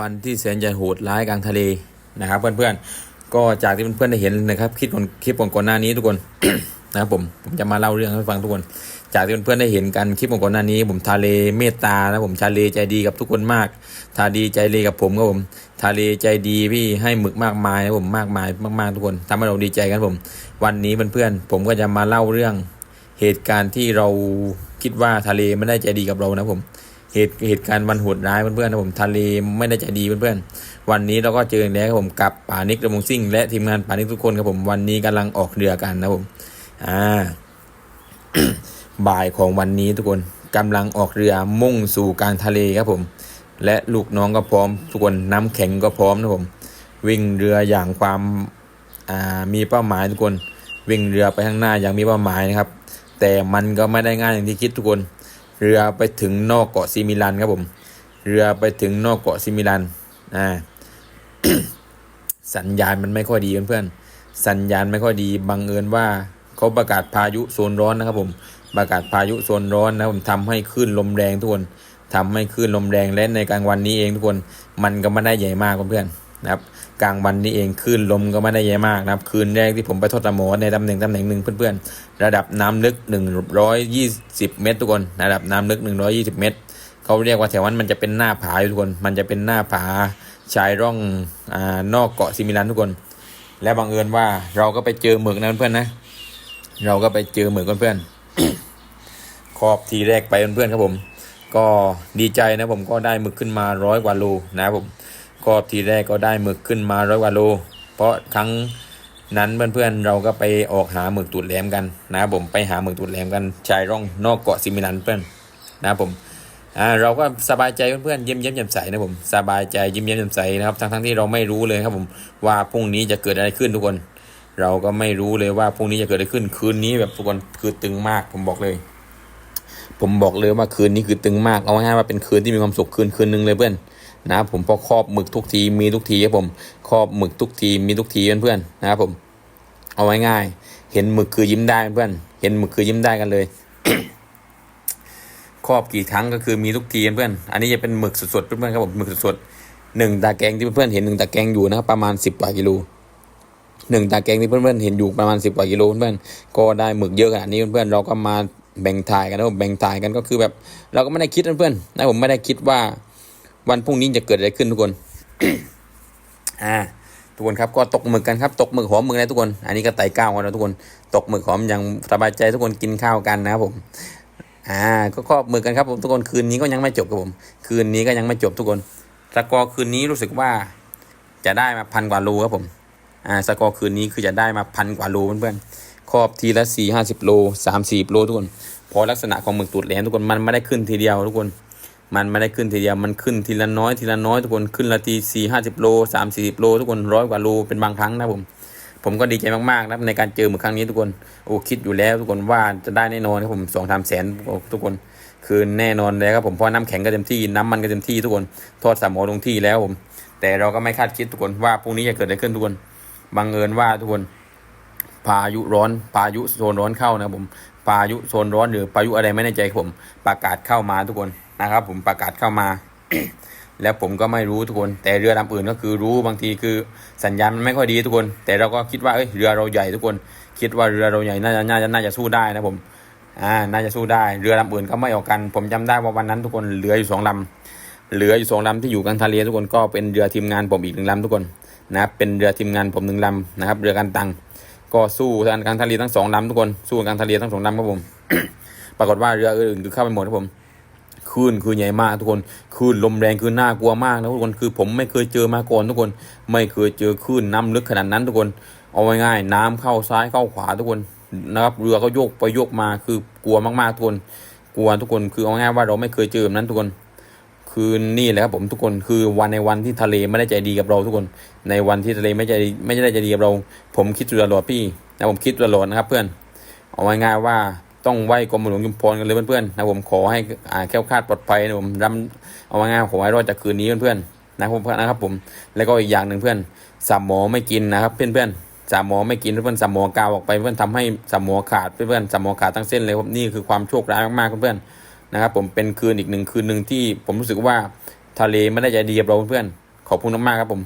วันที่แสนจะโหดร้ายกลางทะเลนะครับ เพื่อนๆ ก็จากที่เพื่อนๆได้เห็นนะครับคลิปก่อนคลิปก่อนหน้านี้ทุกคนนะครับผมผมจะมาเล่าเรื่องให้ฟังทุกคน จากที่เพื่อนๆได้เห็นกันคลิปก่อนหน้านี้ ผมทะเลเมตตานะผมทะเลใจดีกับทุกคนมาก ทาดีใจดีกับผมครับผมทะเลใจดีพี่ให้หมึกมากมายนะผมมากมายมากๆทุกคนทำให้เราดีใจกันผม วันนี้เพื่อนๆผมก็จะมาเล่าเรื่องเหตุการณ์ที่เราคิดว่าทะเลไม่ได้ใจดีกับเรานะผม เหตุเหตุการณ์วันโหดร้ายเพื่อนๆนะผมทะเลไม่ได้ใจดีเพื่อนๆวันนี้เราก็เจอกันแล้วครับผมกับป่านิกระมงซิ่ง และทีมงานป่านิกทุกคนครับผมวันนี้กำลังออกเรือกันนะผมอ่าบ่ายของวันนี้ทุกคนกำลังออกเรือมุ่งสู่กลางทะเลครับผม และลูกน้องก็พร้อม ทุกคนน้ำแข็งก็พร้อมนะผม วิ่งเรืออย่างความอ่ามีเป้าหมายทุกคน วิ่งเรือไปข้างหน้าอย่างมีเป้าหมายนะครับ แต่มันก็ไม่ได้ง่ายอย่างที่คิดทุกคน เรือไปถึงนอกเกาะซิมิลันครับผม เรือไปถึงนอกเกาะซิมิลันอ่าสัญญาณมันไม่ค่อยดีเพื่อนๆสัญญาณไม่ค่อยดีบังเอิญว่าเขาประกาศพายุโซนร้อนนะครับผม ประกาศพายุโซนร้อนนะผมทำให้คลื่นลมแรงทุกคนทำให้คลื่นลมแรงและในกลางวันนี้เองทุกคน มันก็ไม่ได้ใหญ่มากเพื่อนๆ นะครับกลางวันนี้เองคลื่นลมก็ไม่ได้ใหญ่มากนะครับ คืนแรกที่ผมไปทดสมอในตำแหน่งตำแหน่งหนึ่งเพื่อนๆ ระดับน้ำลึก 120 เมตรทุกคน ระดับน้ำลึก 120 เมตร เขาเรียกว่าแถวนั้นมันจะเป็นหน้าผาทุกคน มันจะเป็นหน้าผาชายร่องอานอกเกาะซิมิลันทุกคน และบังเอิญว่าเราก็ไปเจอหมึกนะเพื่อนนะ เราก็ไปเจอหมึกเพื่อนๆครอบทีแรกไปเพื่อนๆครับผม ก็ดีใจนะผมก็ได้หมึกขึ้นมาร้อยกว่าโลนะครับผม ครอบทีแรกก็ได้หมึกขึ้นมาร้อยกว่าโล เพราะครั้งนั้นเพื่อนๆเราก็ไปออกหาหมึกตูดแหลมกันนะครับผมไปหาหมึกตูดแหลมกันชายร่องนอกเกาะซิมิลันเพื่อนนะครับผมอ่าเราก็สบายใจเพื่อนๆเยิ้มเยิ้มแจ่มใสนะผมสบายใจยิ้มเยิ้มแจ่มใสนะครับทั้งๆที่เราไม่รู้เลยครับผมว่าพรุ่งนี้จะเกิดอะไรขึ้นทุกคน เราก็ไม่รู้เลยว่าพรุ่งนี้จะเกิดอะไรขึ้นคืนนี้แบบทุกคนคือตึงมากผมบอกเลย ผมบอกเลยว่าคืนนี้คือตึงมากเอาง่ายว่าเป็นคืนที่มีความสุขคืนคืนหนึ่งเลยเพื่อน นะครับผมเพราะครอบหมึกทุกทีมีทุกทีครับผมครอบหมึกทุกทีมีทุกทีเพื่อนๆนะครับผมเอาไว้ง่าย เห็นหมึกคือยิ้มได้เพื่อนเห็นหมึกคือยิ้มได้กันเลยครอบกี่ครั้งก็คือมีทุกทีเพื่อนอันนี้จะเป็นหมึกสดๆเพื่อนๆครับผมหมึกสดๆหนึ่งตาแกงที่เพื่อนๆเห็นหนึ่งตาแกงอยู่นะครับประมาณสิบกว่ากิโลหนึ่งตาแกงที่เพื่อนๆเห็นอยู่ประมาณสิบกว่ากิโลเพื่อนๆก็ได้หมึกเยอะขนาดนี้เพื่อนๆเราก็มาแบ่งถ่ายกันนะผมแบ่งถ่ายกันก็คือแบบ เราก็ไม่ได้คิดนเพื่อนๆนะผมไม่ได้คิดว่า วันพรุ่งนี้จะเกิดอะไรขึ้นทุกคน อ่า ทุกคนครับก็ตกหมึกกันครับ ตกหมึกหอมหมึกนะทุกคน อันนี้ก็ไต่ก้าวกันนะทุกคน ตกหมึกหอมอย่างสบายใจทุกคนกินข้าวกันนะครับผม อ่า ก็ครอบหมึกกันครับผมทุกคนคืนนี้ก็ยังไม่จบครับผม คืนนี้ก็ยังไม่จบทุกคนสกอร์คืนนี้รู้สึกว่าจะได้มาพันกว่าโลครับผม อ่า สกอร์คืนนี้คือจะได้มาพันกว่าโลเพื่อนๆ ครอบทีละสี่ห้าสิบโลสามสี่โลทุกคนเพอลักษณะของหมึกตูดแหลมทุกคนมันไม่ได้ขึ้นทีเดียวทุกคน มันไม่ได้ขึ้นทีเดียวมันขึ้นทีละน้อยทีละน้อยทุกคนขึ้นละทีสี่ห้าสิบโลสามสี่สิบโลทุกคนร้อยกว่าโลเป็นบางครั้งนะผม ผมก็ดีใจมากๆนะในการเจอหมึกครั้งนี้ทุกคนโอ้คิดอยู่แล้วทุกคนว่าจะได้แน่นอนครับผมสองสามแสนทุกคนคือแน่นอนแล้วครับผมเพราะน้ำแข็งก็เต็มที่น้ำมันก็เต็มที่ทุกคนทอดสามหมอลงที่แล้วผม แต่เราก็ไม่คาดคิดทุกคนว่าพรุ่งนี้จะเกิดอะไรขึ้นทุกคนบังเอิญว่าทุกคนพายุร้อนพายุโซนร้อนเข้านะผมพายุโซนร้อนหรือพายุอะไรไม่แน่ใจผมประกาศเข้ามาทุกคน นะครับ ผมประกาศเข้ามา แล้วผมก็ไม่รู้ทุกคน แต่เรือลำอื่นก็คือรู้บางทีคือสัญญาณมันไม่ค่อยดีทุกคน แต่เราก็คิดว่าเอ้ยเรือเราใหญ่ทุกคน คิดว่าเรือเราใหญ่น่าจะน่าจะน่าจะสู้ได้นะผมอ่าน่าจะสู้ได้ เรือลำอื่นก็ไม่ออกกัน ผมจำได้ว่าวันนั้นทุกคนเหลืออยู่สองลำเหลืออยู่สองลำที่อยู่กลางทะเลทุกคนก็เป็นเรือทีมงานผมอีกหนึ่งลำทุกคนนะครับเป็นเรือทีมงานผมหนึ่งลำนะครับ เรือกันตังก็สู้กันกลางทะเลทั้งสองลำทุกคนสู้กันกลางทะเลทั้งสองลำครับผม ปรากฏว่าเรืออื่นคือเข้าไปหมดครับผม คลื่นคือใหญ่มากทุกคนคลื่นลมแรงคือน่ากลัวมากนะทุกคนคือผมไม่เคยเจอมาก่อนทุกคน ไม่เคยเจอคลื่นน้ำลึกขนาดนั้นทุกคน เอาง่ายๆน้ำเข้าซ้ายเข้าขวาทุกคนนะครับเรือก็โยกไปโยกมาคือกลัวมากๆทุกคนกลัวทุกคนคือเอาง่ายว่าเราไม่เคยเจอแบบนั้นทุกคน คือนี่แหละครับผมทุกคนคือวันในวันที่ทะเลไม่ได้ใจดีกับเราทุกคน ในวันที่ทะเลไม่ใจไม่ได้ใจดีกับเรา ผมคิดตลอดพี่นะผมคิดตลอดนะครับเพื่อนเอาง่ายๆว่า ต้องไหว้กรมหลวงยุมพรกันเลยเพื่อนๆนะผมขอให้อ่าแค้วคลาดปลอดภัยนะผมรำเอางายๆขอให้รอดจากคืนนี้เพื่อนๆนะผมนะครับผมแล้วก็อีกอย่างหนึ่งเพื่อนสามหมอไม่กินนะครับเพื่อนๆสามหมอไม่กินเพื่อนๆสามหมอกาวออกไปเพื่อนทำให้สามหมอขาดเพื่อนๆสามหมอขาดทั้งเส้นเลยครับนี่คือความโชคร้ายมากๆเพื่อนๆนะครับผมเป็นคืนอีกหนึ่งคืนหนึ่งที่ผมรู้สึกว่าทะเลไม่ได้ใจดีกับเราเพื่อนขอบคุณมากๆครับผม